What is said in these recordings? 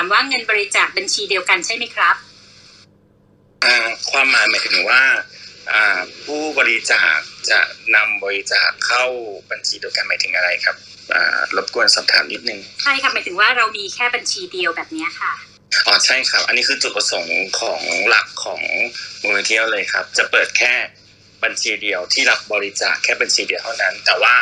ามว่าเงินบริจาคบัญชีเดียวกันใช่ไหมครับอ่าความหมายหมายถึงว่าอ่าผู้บริจาคจะนำบริจาคเข้าบัญชีเดียวกันหมายถึงอะไรครับอ่ารบกวนสอบถามนิดนึงใช่ค่ะหมายถึงว่าเรามีแค่บัญชีเดียวแบบเนี้ยค่ะอ๋อใช่ครับ อันนี้คือจุดประสงค์ของหลักของมูลนิธิเลยครับ จะเปิดแค่บัญชีเดียวที่รับบริจาคแค่บัญชีเดียวเท่านั้น แต่ว่า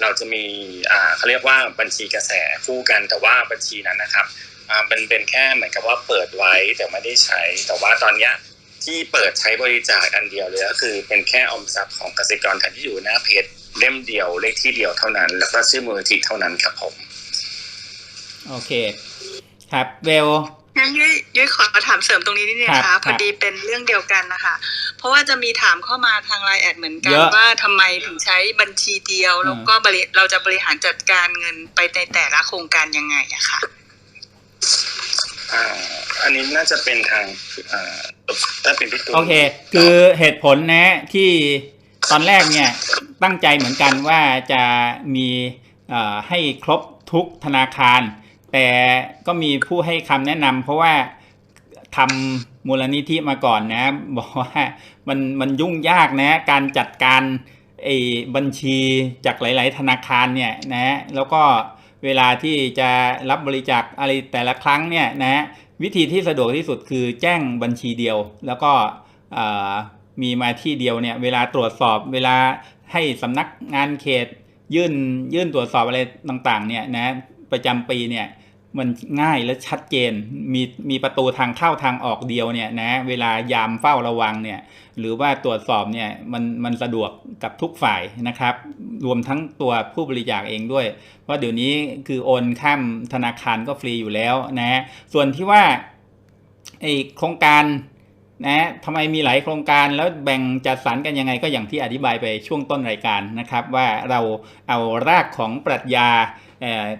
เราจะมีอ่าเขาเรียกว่าบัญชีกระแสคู่กันแต่ว่าบัญชีนั้นนะครับอ่า เป็นเป็นแค่เหมือนกับว่าเปิดไว้แต่ไม่ได้ใช้ แต่ว่าตอนเนี้ยที่เปิดใช้บริจาคอันเดียวเลยก็คือเป็นแค่ออมทรัพย์ของเกษตรกรไทยที่อยู่หน้าเพจเล่มเดียวเลขที่เดียวเท่านั้น แล้วก็ชื่อมูลนิธิเท่านั้นครับผม โอเค ครับเวลงั้นยุ้ยยุ้ยขอถามเสริมตรงนี้นิดนึงครัค่ะบพอดีเป็นเรื่องเดียวกันนะคะ เพราะว่าจะมีถามเข้ามาทางไลน์แอดเหมือนกัเยนอะว่าทำไมถึงใช้บัญชีเดียว แล้วก็บริเราจะบริหารจัดการเงินไปในแต่ละโครงการยังไงอะค่ะ อ่า อันนี้น่าจะเป็นทางอ่าถ้าเป็นพี่ตูนโอเค คือเหตุผลนะที่ตอนแรกเนี่ยตั้งใจเหมือนกันว่าจะมีให้ครบทุกธนาคาร แต่ก็มีผู้ให้คำแนะนำเพราะว่าทำมูลนิธิมาก่อนนะ บอกว่ามันมันยุ่งยากนะ การจัดการไอ้บัญชีจากหลาย ๆ ธนาคารเนี่ยนะแล้วก็ เวลาที่จะรับบริจาคอะไรแต่ละครั้งเนี่ยนะวิธีที่สะดวกที่สุดคือแจ้งบัญชีเดียว แล้วก็มีมาที่เดียวเนี่ยเวลาตรวจสอบเวลาให้สำนักงานเขต ยื่นยื่นตรวจสอบอะไรต่างๆเนี่ยนะประจำปีเนี่ย มันง่ายและชัดเจน มีมีประตูทางเข้าทางออกเดียวเนี่ยนะเวลายามเฝ้าระวังเนี่ยหรือว่าตรวจสอบเนี่ยมันมันสะดวกกับทุกฝ่ายนะครับ รวมทั้งตัวผู้บริจาคเองด้วย เพราะเดี๋ยวนี้คือโอนข้ามธนาคารก็ฟรีอยู่แล้วนะฮะส่วนที่ว่าไอโครงการ นะทำไมมีหลายโครงการแล้วแบ่งจัดสรรกันยังไงก็อย่างที่อธิบายไปช่วงต้นรายการนะครับ ว่าเราเอารากของปรัชญา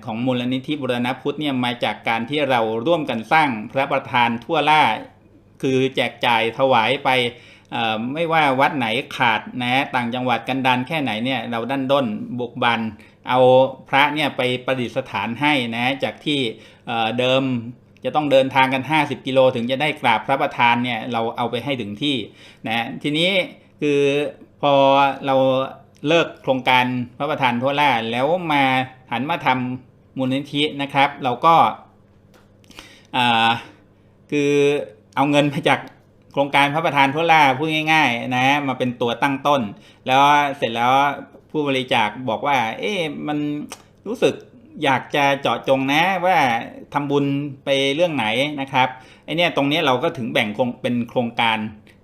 ของมูลนิธิบุรณพุทธเนี่ยมาจากการที่เราร่วมกันสร้างพระประธานทั่วล่า คือแจกจ่ายถวายไปไม่ว่าวัดไหนขาดนะต่างจังหวัดกันดานแค่ไหนเนี่ยเราดันด้นบุกบัน เอาพระเนี่ยไปประดิษฐานให้นะจากที่เดิม จะต้องเดินทางกัน 50 กิโลถึงจะได้กราบพระประธานเนี่ยเราเอาไปให้ถึงที่นะทีนี้คือพอเราเลิกโครงการพระประธานทั่วล่าแล้วมาหันมาทำมูลนิธินะครับ เราก็าคือเอาเงินมาจากโครงการพระประธานทั่วล่าพูดง่าย ๆ นะมาเป็นตัวตั้งต้น แล้วเสร็จแล้วผู้บริจาคบอกว่า เอ๊ะมันรู้สึก อยากจะเจาะจงนะว่าทำบุญไปเรื่องไหนนะครับไอเนี่ยตรงเนี้ยเราก็ถึงแบ่งเป็นโครงการ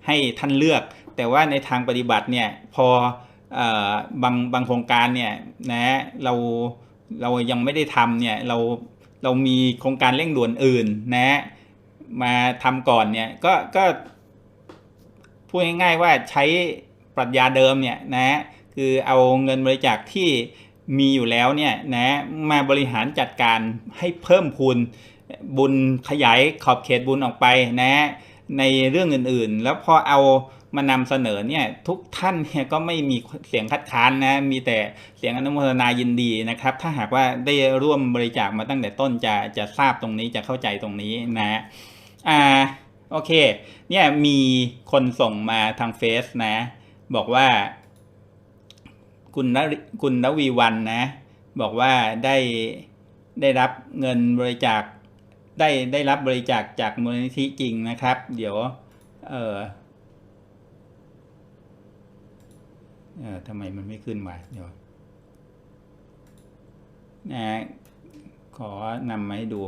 ให้ท่านเลือก แต่ว่าในทางปฏิบัติเนี่ยพออบางบางโครงการเนี่ยนะเราเรายังไม่ได้ทำเนี่ยเราเรามีโครงการเร่งด่วนอื่นนะมาทำก่อนเนี่ยก็ก็พูดง่ายๆว่าใช้ปรัชญาเดิมเนี่ยนะคือเอาเงินบริจาคที่ มีอยู่แล้วเนี่ยนะมาบริหารจัดการให้เพิ่มพูนบุญขยายขอบเขตบุญออกไปนะในเรื่องอื่นๆ แล้วพอเอามานำเสนอเนี่ยทุกท่านเนี่ยก็ไม่มีเสียงคัดค้านนะมีแต่เสียงอนุโมทนายินดีนะครับ ถ้าหากว่าได้ร่วมบริจาคมาตั้งแต่ต้นจะจะทราบตรงนี้จะเข้าใจตรงนี้นะอ่าโอเคเนี่ยมีคนส่งมาทางเฟซนะ บอกว่า คุณนริคุณนวีวันนะ บอกว่าได้ได้รับเงินบริจาคได้ได้รับบริจาคจากมูลนิธิจริงนะครับ เดี๋ยว เออเออทำไมมันไม่ขึ้นมาเดี๋ยวนะขอนำมาให้ดู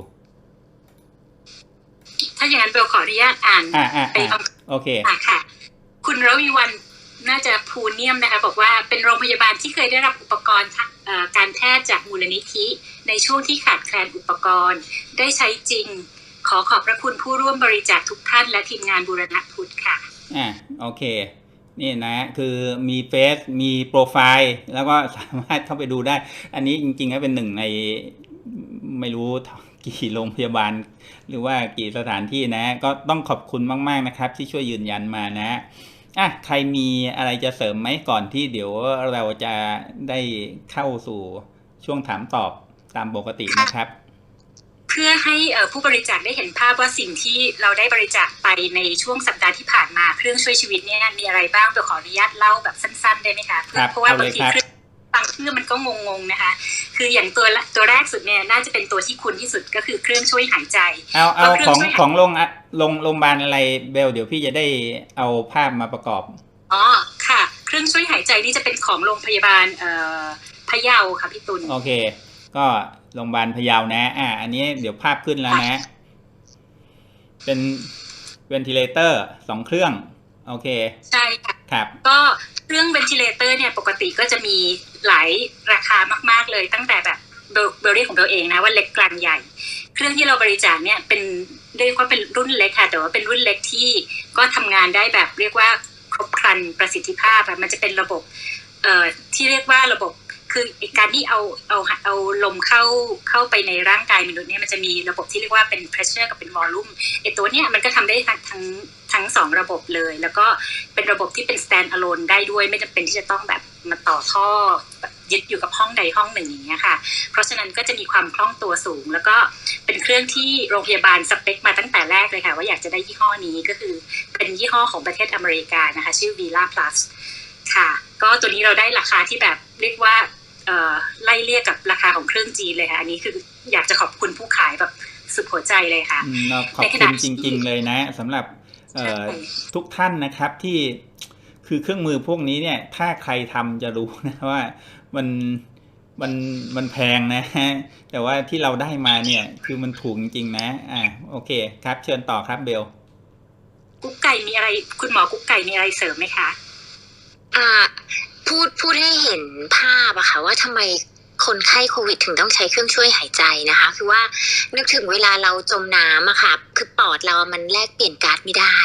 ถ้าอย่างนั้นเบลขออนุญาตอ่านอ่าอ่าไปอ่าคำโอเคค่ะค่ะคุณรวิวัน น่าจะภูเนียมนะคะบอกว่าเป็นโรงพยาบาลที่เคยได้รับอุปกรณ์การแพทย์จากมูลนิธิ ในช่วงที่ขาดแคลนอุปกรณ์ ได้ใช้จริง ขอขอบพระคุณผู้ร่วมบริจาคทุกท่าน และทีมงานบูรณะพุทธค่ะอ่าโอเค นี่นะคือมีเฟซมีโปรไฟล์แล้วก็สามารถเข้าไปดูได้ อันนี้จริงๆก็เป็นหนึ่งในไม่รู้กี่โรงพยาบาล หรือว่ากี่สถานที่นะ ก็ต้องขอบคุณมาก ๆนะครับ ที่ช่วยยืนยันมานะ อะใครมีอะไรจะเสริมไหมก่อนที่เดี๋ยวเราจะได้เข้าสู่ช่วงถามตอบตามปกตินะครับ เพื่อให้เอ่อผู้บริจาคได้เห็นภาพว่าสิ่งที่เราได้บริจาคไปในช่วงสัปดาห์ที่ผ่านมาเครื่องช่วยชีวิตเนี่ยมีอะไรบ้างเดี๋ยวขออนุญาตเล่าแบบสั้นๆได้ไหมคะครับเพราะว่าเอาบาเลงยทีครับเครื่องบางเครื่องมันก็งงๆนะคะ คืออย่างตัวละตัวแรกสุดเนี่ยน่าจะเป็นตัวที่คุ้นที่สุดก็คือเครื่องช่วยหายใจ เอาเอาเอาเครื่ขอองงช่วยของโรงอะ โรงโรงพยาบาลอะไรเบลเดี๋ยวพี่จะได้เอาภาพมาประกอบ อ๋อค่ะ เครื่องช่วยหายใจนี่จะเป็นของโรงพยาบาลเอ่อพะเยาค่ะพี่ตุลโอเค ก็โรงพยาบาลพะเยานะ อ่า อันนี้เดี๋ยวภาพขึ้นแล้วนะ เป็นเวนทิเลเตอร์สองเครื่อง โอเค ใช่ค่ะครับ ก็เครื่องเวนทิเลเตอร์เนี่ยปกติก็จะมีหลายราคามากๆเลยตั้งแต่แบบเบลเบลลี่ของเราเองนะว่าเล็กกลางใหญ่ เครื่องที่เราบริจาคเนี่ยเป็น เรียกว่าเป็นรุ่นเล็กค่ะ แต่ว่าเป็นรุ่นเล็กที่ก็ทำงานได้แบบเรียกว่าครบครันประสิทธิภาพมันจะเป็นระบบที่เรียกว่าระบบ คืออการที่เอาเอาเอาลมเข้าเข้าไปในร่างกายมนุษย์เนี่ยมันจะมีระบบที่เรียกว่าเป็น pressure กับเป็น volume ไอตัวเนี้ยมันก็ทำได้ทั้งทั้งทั้งสองระบบเลย แล้วก็เป็นระบบที่เป็น stand alone ได้ด้วยไม่จำเป็นที่จะต้องแบบมาต่อท่อยึดอยู่กับห้องใดห้องหนึ่งอย่างเงี้ยค่ะ เพราะฉะนั้นก็จะมีความคล่องตัวสูง แล้วก็เป็นเครื่องที่โรงพยาบาลสเปคมาตั้งแต่แรกเลยค่ะ ว่าอยากจะได้ยี่ห้อนี้ก็คือเป็นยี่ห้อของประเทศอเมริกานะคะ ชื่อ Vila Plus ค่ะ ก็ตัวนี้เราได้ราคาที่แบบเรียกว่า ไล่เรียกกับราคาของเครื่องจีนเลยค่ะ อันนี้คืออยากจะขอบคุณผู้ขายแบบสุดหัวใจเลยค่ะอืมเราขอบในขคุณะณที่จริง ๆ เลยนะสำหรับเอ่อใช่ทุกท่านนะครับที่คือเครื่องมือพวกนี้เนี่ย ถ้าใครทำจะรู้นะว่ามันมันมันแพงนะฮะแต่ว่าที่เราได้มาเนี่ย คือมันถูกจริงๆนะ อ่าโอเคครับ เชิญต่อครับเบลกุ๊กไก่มีอะไร คุณหมอกุ๊กไก่มีอะไรเสริมไหมคะ อ่าพูดพูดให้เห็นภาพอะค่ะว่าทำไมคนไข้โควิดถึงต้องใช้เครื่องช่วยหายใจนะคะ คือว่านึกถึงเวลาเราจมน้ำอะค่ะ คือปอดเรามันแลกเปลี่ยนก๊าซไม่ได้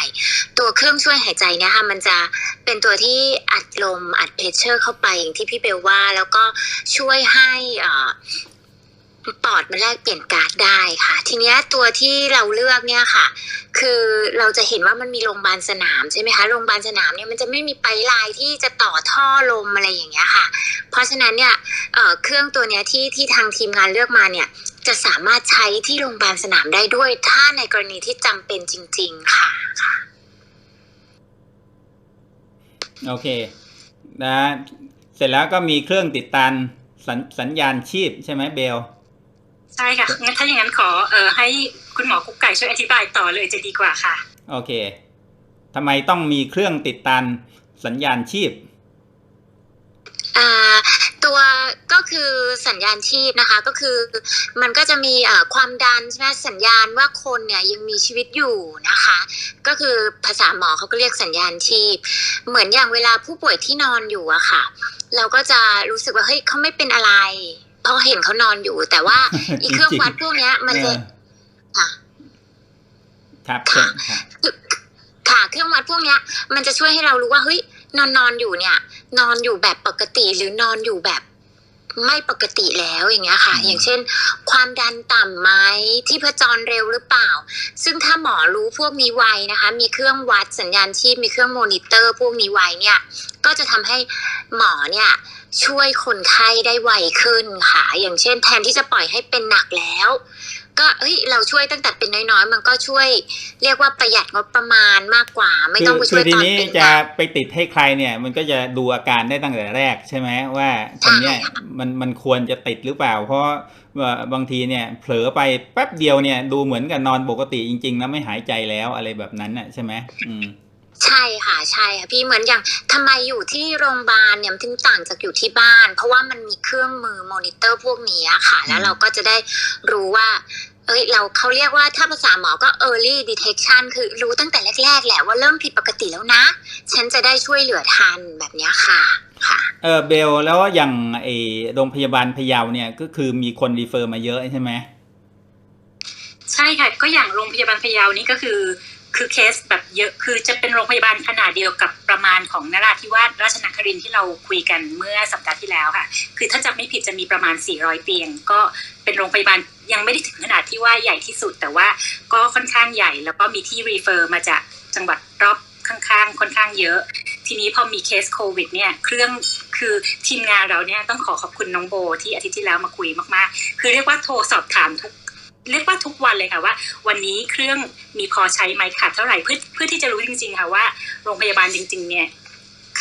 ตัวเครื่องช่วยหายใจเนี่ยค่ะ มันจะเป็นตัวที่อัดลมอัดเพชเชอร์เข้าไปอย่างที่พี่เบลว่า แล้วก็ช่วยให้อ่ ปอดมันแลกเปลี่ยนก๊าซได้ค่ะ ทีเนี้ยตัวที่เราเลือกเนี่ยค่ะ คือเราจะเห็นว่ามันมีโรงพยาบาลสนามใช่ไหมคะโรงพยาบาลสนามเนี่ยมันจะไม่มีไปลายที่จะต่อท่อลมอะไรอย่างเงี้ยค่ะ เพราะฉะนั้นเนี่ยเเครื่องตัวเนี้ยที่ที่ทางทีมงานเลือกมาเนี่ยจะสามารถใช้ที่โรงพยาบาลสนามได้ด้วย ถ้าในกรณีที่จำเป็นจริง ๆ ค่ะค่ะโอเคนะเสร็จแล้วก็มีเครื่องติดตันสัญญาณชีพใช่ไหมเบล ใช่ค่ะงั้นถ้าอย่างนั้นขอเออให้คุณหมอกุ๊กไก่ช่วยอธิบายต่อเลยจะดีกว่าค่ะ โอเคทำไมต้องมีเครื่องติดตันสัญญาณชีพอ่าตัวก็คือสัญญาณชีพนะคะก็คือมันก็จะมีอ่าความดันใช่ไหมสัญญาณว่าคนเนี่ยยังมีชีวิตอยู่นะคะ ก็คือภาษาหมอเขาก็เรียกสัญญาณชีพ เหมือนอย่างเวลาผู้ป่วยที่นอนอยู่อะค่ะ เราก็จะรู้สึกว่าเฮ้ยเขาไม่เป็นอะไร เพราะเห็นเขานอนอยู่แต่ว่าอีเครื่องวัดพวกเนี้ย มันจะเออค่ะครับเชิญครับค่ะเครื่องวัดพวกเนี้ย มันจะช่วยให้เรารู้ว่าเฮ้ยนอนนอนอยู่เนี่ย นอนอยู่แบบปกติหรือนอนอยู่แบบ ไม่ปกติแล้วอย่างเงี้ยค่ะอืมอย่างเช่น ความดันต่ำไหมที่พจรเร็วหรือเปล่า ซึ่งถ้าหมอรู้พวกนี้ไวนะคะ มีเครื่องวัดสัญญาณชีพมีเครื่องโมนิเตอร์ พวกนี้ไวเนี่ย ก็จะทำให้หมอเนี่ยช่วยคนไข้ได้ไวขึ้นค่ะ อย่างเช่น แทนที่จะปล่อยให้เป็นหนักแล้ว ก็เฮ้ยเราช่วยตั้งแต่เป็นน้อยๆ มันก็ช่วย เรียกว่าประหยัดงบประมาณมากกว่า ไม่ต้องไปคืช่วยทีตอนนี้เป็นหจะนักไปติดให้ใครเนี่ย มันก็จะดูอาการได้ตั้งแต่แรกใช่ไหมว่าคนเนี้ยใช่ค่ะมันมันควรจะติดหรือเปล่า เพราะว่าบางทีเนี่ยเผลอไปแป๊บเดียวเนี่ยดูเหมือนกับนอนปกติจริงๆนะไม่หายใจแล้วอะไรแบบนั้นน่ะใช่ไหมอืม ใช่ค่ะใช่ค่ะพี่เหมือนอย่างทำไมอยู่ที่โรงพยาบาลเนี่ยมันถึงต่างจากอยู่ที่บ้าน เพราะว่ามันมีเครื่องมือมอนิเตอร์พวกนี้อะค่ะ แล้วเราก็จะได้รู้ว่า เอ้ยเราเขาเรียกว่าถ้าภาษาหมอก็ early detection คือรู้ตั้งแต่แรก ๆ แหละว่าเริ่มผิดปกติแล้วนะ ฉันจะได้ช่วยเหลือทันแบบเนี้ยค่ะค่ะเออเบลแล้วอย่างไอโรงพยาบาลพะเยาเนี่ยก็คือมีคนรีเฟอร์มาเยอะใช่ไหมใช่ค่ะก็อย่างโรงพยาบาลพะเยานี่ก็คือ คือเคสแบบเยอะคือจะเป็นโรงพยาบาลขนาดเดียวกับประมาณของนราธิวาสราชนครินที่เราคุยกันเมื่อสัปดาห์ที่แล้วค่ะ คือถ้าจำไม่ผิดจะมีประมาณ 400 เตียง ก็เป็นโรงพยาบาลยังไม่ได้ถึงขนาดที่ว่าใหญ่ที่สุด แต่ว่าก็ค่อนข้างใหญ่ แล้วก็มีที่รีเฟอร์มาจากจังหวัดรอบข้างๆ ค่อนข้างเยอะ ทีนี้พอมีเคสโควิดเนี่ยเครื่องคือทีมงานเราเนี่ยต้องขอขอบคุณน้องโบที่อาทิตย์ที่แล้วมาคุยมากๆ คือเรียกว่าโทรสอบถามทุก เรียกว่าทุกวันเลยค่ะว่า วันนี้เครื่องมีพอใช้ไหมขาดเท่าไหร่เพื่อเพื่อที่จะรู้จริง ๆ ค่ะว่าโรงพยาบาลจริง ๆ เนี่ย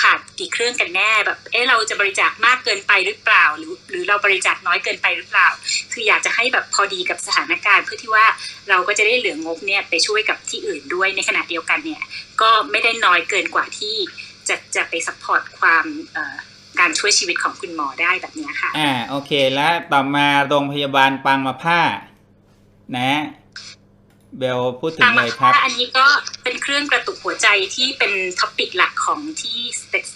ขาดกี่เครื่องกันแน่แบบ เอ๊ะเราจะบริจาคมากเกินไปหรือเปล่า หรือหรือเราบริจาคน้อยเกินไปหรือเปล่า คืออยากจะให้แบบพอดีกับสถานการณ์ เพื่อที่ว่าเราก็จะได้เหลืองบเนี่ยไปช่วยกับที่อื่นด้วยในขณะเดียวกันเนี่ย ก็ไม่ได้น้อยเกินกว่าที่จะจะไปซัพพอร์ตความการช่วยชีวิตของคุณหมอได้แบบนี้ค่ะ อ่าโอเค แล้วต่อมาโรงพยาบาลปางมาผ้า นะเบลพูดถึงเลยครับ อันนี้ก็เป็นเครื่องกระตุกหัวใจที่เป็นท็อปิกหลักของที่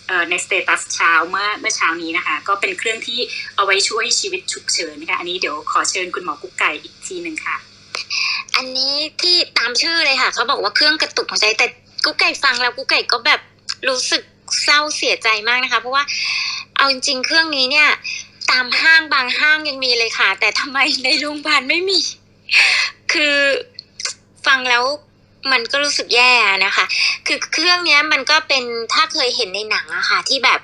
เอ่อในสเตตัสเช้าเมื่อเมื่อเช้านี้นะคะ ก็เป็นเครื่องที่เอาไว้ช่วยชีวิตฉุกเฉินนะคะอันนี้เดี๋ยวขอเชิญคุณหมอกุ๊กไก่อีกทีหนึ่งค่ะ อันนี้ที่ตามชื่อเลยค่ะเขาบอกว่าเครื่องกระตุกหัวใจแต่กุ๊กไก่ฟังแล้วกุ๊กไก่ก็แบบรู้สึกเศร้าเสียใจมากนะคะ เพราะว่าเอาจริงๆเครื่องนี้เนี่ย ตามห้างบางห้างยังมีเลยค่ะ แต่ทำไมในโรงพยาบาลไม่มี คือฟังแล้วมันก็รู้สึกแย่นะคะ คือเครื่องเนี้ยมันก็เป็นถ้าเคยเห็นในหนังอะค่ะ ที่แบบ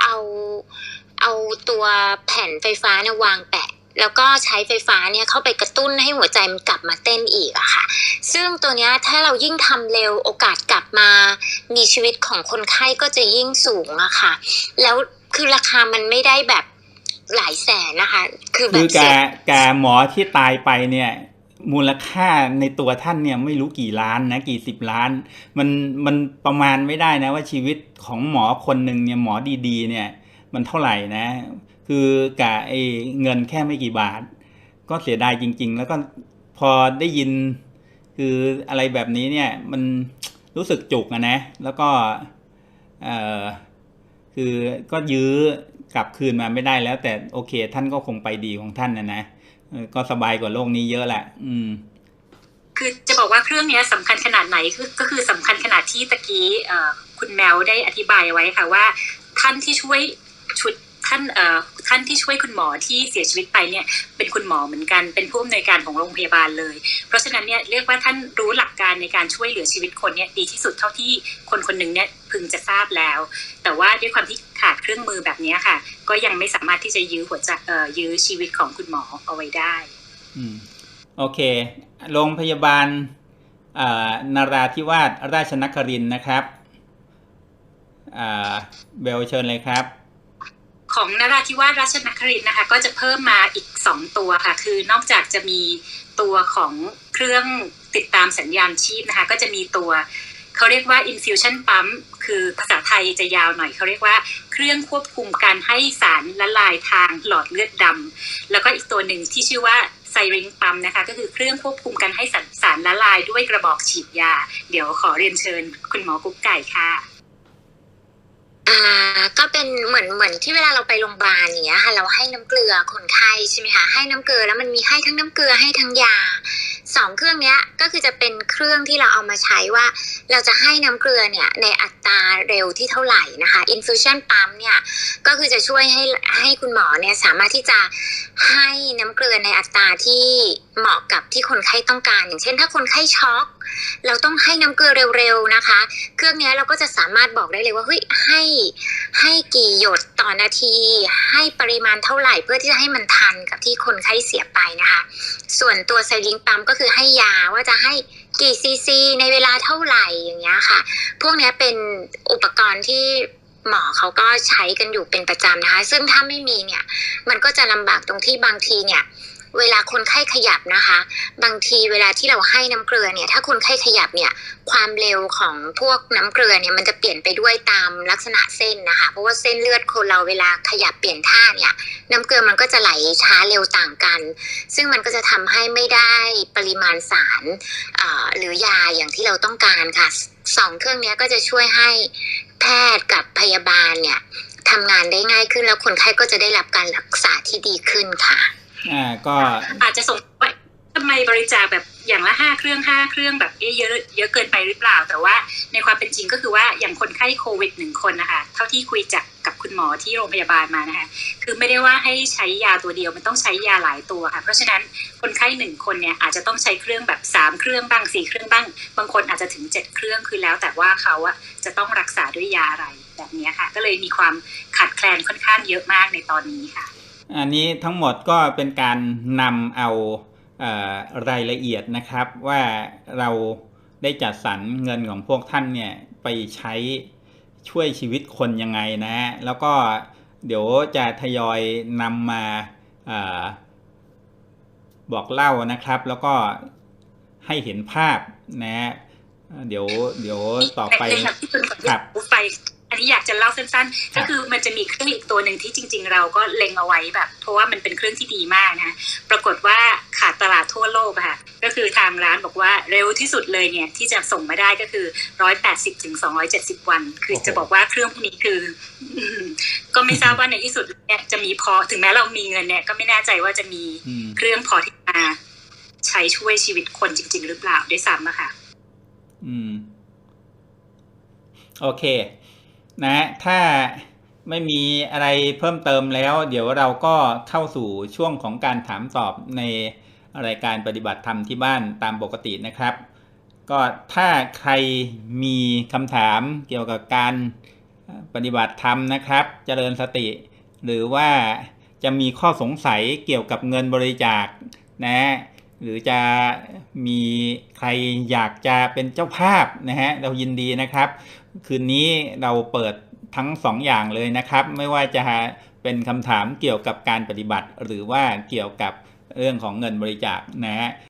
เอาเอาตัวแผ่นไฟฟ้าเนี่ยวางแปะ แล้วก็ใช้ไฟฟ้าเนี่ยเข้าไปกระตุ้นให้หัวใจมันกลับมาเต้นอีกอะค่ะ ซึ่งตัวเนี้ยถ้าเรายิ่งทำเร็วโอกาสกลับมามีชีวิตของคนไข้ก็จะยิ่งสูงอะค่ะ แล้วคือราคามันไม่ได้แบบ หลายแสนนะคะ คือแบคือบแกเสียแกหมอที่ตายไปเนี่ย มูลค่าในตัวท่านเนี่ยไม่รู้กี่ล้านนะกี่สิบล้าน มันมันประมาณไม่ได้นะว่าชีวิตของหมอคนหนึ่งเนี่ยหมอดีๆ เนี่ย มันเท่าไหร่นะ คือกะไอเงินแค่ไม่กี่บาท ก็เสียดายจริง ๆ แล้วก็พอได้ยิน คืออะไรแบบนี้เนี่ย มันรู้สึกจุกอะนะ แล้วก็เอ่อคือก็ยื้อ กลับคืนมาไม่ได้แล้ว แต่โอเค ท่านก็คงไปดีของท่านนะนะก็สบายกว่าโลกนี้เยอะแหละอืม คือจะบอกว่าเครื่องนี้สำคัญขนาดไหนคือก็คือสำคัญขนาดที่ตะกี้คุณแมวได้อธิบายไว้ค่ะว่า ท่านที่ช่วยชุด ท่านท่านที่ช่วยคุณหมอที่เสียชีวิตไปเนี่ยเป็นคุณหมอเหมือนกัน เป็นผู้อำนวยการของโรงพยาบาลเลย เพราะฉะนั้นเนี่ยเรียกว่าท่านรู้หลักการในการช่วยเหลือชีวิตคนเนี่ยดีที่สุดเท่าที่คนคนหนึ่งเนี่ยพึงจะทราบแล้ว แต่ว่าด้วยความที่ขาดเครื่องมือแบบนี้ค่ะ ก็ยังไม่สามารถที่จะยื้อหัวใจยื้อชีวิตของคุณหมอเอาไว้ได้อืมโอเค โรงพยาบาลนาราธิวาสราชนครินนะครับเบลเชิญเลยครับ ของนราธิวาสราชนครินนะคะ ก็จะเพิ่มมาอีก 2 ตัวค่ะ คือนอกจากจะมีตัวของเครื่องติดตามสัญญาณชีพนะคะ ก็จะมีตัวเขาเรียกว่า infusion pump คือภาษาไทยจะยาวหน่อยเขาเรียกว่าเครื่องควบคุมการให้สารละลายทางหลอดเลือดดำแล้วก็อีกตัวหนึ่งที่ชื่อว่าไซริงปั๊มนะคะ ก็คือเครื่องควบคุมการให้สารละลายด้วยกระบอกฉีดยา เดี๋ยวขอเรียนเชิญคุณหมอกุ๊กไก่ค่ะ อ่าก็เป็นเหมือนเหมือนที่เวลาเราไปโรงพยาบาลอย่างเงี้ยค่ะ เราให้น้ำเกลือคนไข้ใช่ไหมคะให้น้ำเกลือแล้วมันมีให้ทั้งน้ำเกลือให้ทั้งยา สองเครื่องนี้ก็คือจะเป็นเครื่องที่เราเอามาใช้ว่า เราจะให้น้ำเกลือเนี่ยในอัตราเร็วที่เท่าไหร่นะคะ infusion pump เนี่ยก็คือจะช่วยให้ให้คุณหมอเนี่ยสามารถที่จะให้น้ำเกลือในอัตราที่เหมาะกับที่คนไข้ต้องการ อย่างเช่น ถ้าคนไข้ช็อกเราต้องให้น้ำเกลือเร็วๆนะคะ เครื่องนี้เราก็จะสามารถบอกได้เลยว่าเฮ้ยให้ให้กี่หยดต่อนาที ให้ปริมาณเท่าไหร่เพื่อที่จะให้มันทันกับที่คนไข้เสียไปนะคะ ส่วนตัวไซลิงปั๊มก็คือือให้ยาว่าจะให้กี่ซีซีในเวลาเท่าไหร่อย่างเงี้ยค่ะ พวกนี้เป็นอุปกรณ์ที่หมอเขาก็ใช้กันอยู่เป็นประจำนะคะ ซึ่งถ้าไม่มีเนี่ย มันก็จะลำบากตรงที่บางทีเนี่ย เวลาคนไข้ขยับนะคะ บางทีเวลาที่เราให้น้ำเกลือเนี่ย ถ้าคนไข้ขยับเนี่ย ความเร็วของพวกน้ำเกลือเนี่ยมันจะเปลี่ยนไปด้วยตามลักษณะเส้นนะคะ เพราะว่าเส้นเลือดคนเราเวลาขยับเปลี่ยนท่าเนี่ย น้ำเกลือมันก็จะไหลช้าเร็วต่างกัน ซึ่งมันก็จะทำให้ไม่ได้ปริมาณสารหรือยาอย่างที่เราต้องการค่ะสองเครื่องนี้ก็จะช่วยให้แพทย์กับพยาบาลเนี่ยทำงานได้ง่ายขึ้นแล้วคนไข้ก็จะได้รับการรักษาที่ดีขึ้นค่ะ อ่าก็อาจจะสงสัยทำไมบริจาคแบบอย่างละห้าเครื่องห้าเครื่องแบบเอ๊ะเยอะเยอะเกินไปหรือเปล่า แต่ว่าในความเป็นจริงก็คือว่าอย่างคนไข้โควิดหนึ่งคนนะคะเท่าที่คุยจากกับคุณหมอที่โรงพยาบาลมานะคะคือไม่ได้ว่าให้ใช้ยาตัวเดียวมันต้องใช้ยาหลายตัวค่ะ เพราะฉะนั้นคนไข้หนึ่งคนเนี่ยอาจจะต้องใช้เครื่องแบบสามเครื่องบ้างสี่เครื่องบ้าง บางคนอาจจะถึงเจ็ดเครื่องคือแล้ว แต่ว่าเขาอะจะต้องรักษาด้วยยาอะไรแบบนี้ค่ะ ก็เลยมีความขาดแคลนค่อนข้างเยอะมากในตอนนี้ค่ะ อันนี้ทั้งหมดก็เป็นการนำเอาเอ่อรายละเอียดนะครับว่าเราได้จัดสรรเงินของพวกท่านเนี่ยไปใช้ช่วยชีวิตคนยังไงนะแล้วก็เดี๋ยวจะทยอยนำมาเออบอกเล่านะครับ แล้วก็ให้เห็นภาพนะเดี๋ยวเดี๋ยวต่อไปในแบบที่คุณขอครับไป อันนี้อยากจะเล่าสั้นๆ ก็คือมันจะมีเครื่องอีกตัวหนึ่งที่จริง ๆ เราก็เล็งเอาไว้แบบ เพราะว่ามันเป็นเครื่องที่ดีมากนะปรากฏว่าขาดตลาดทั่วโลกอะค่ะ ก็คือทางร้านบอกว่าเร็วที่สุดเลยเนี่ยที่จะส่งมาได้ก็คือร้อยแปดสิบถึงสองร้อยเจ็ดสิบวัน คือจะบอกว่าเครื่องพวกนี้คืออืมก็ไม่ทราบว่าในที่สุดเนี่ยจะมีพอถึงแม้เรามีเงินเนี่ยก็ไม่แน่ใจว่าจะมีอืมเครื่องพอที่มาใช้ช่วยชีวิตคนจริง ๆ หรือเปล่าด้วยซ้ำอะค่ะ อืม โอเค นะถ้าไม่มีอะไรเพิ่มเติมแล้ว เดี๋ยวเราก็เข้าสู่ช่วงของการถามตอบในรายการปฏิบัติธรรมที่บ้านตามปกตินะครับ ก็ถ้าใครมีคำถามเกี่ยวกับการปฏิบัติธรรมนะครับ เจริญสติ หรือว่าจะมีข้อสงสัยเกี่ยวกับเงินบริจาคนะหรือจะมีใครอยากจะเป็นเจ้าภาพนะฮะเรายินดีนะครับ คืนนี้เราเปิดทั้งสองอย่างเลยนะครับ ไม่ว่าจะเป็นคำถามเกี่ยวกับการปฏิบัติ หรือว่าเกี่ยวกับเรื่องของเงินบริจาคนะฮะ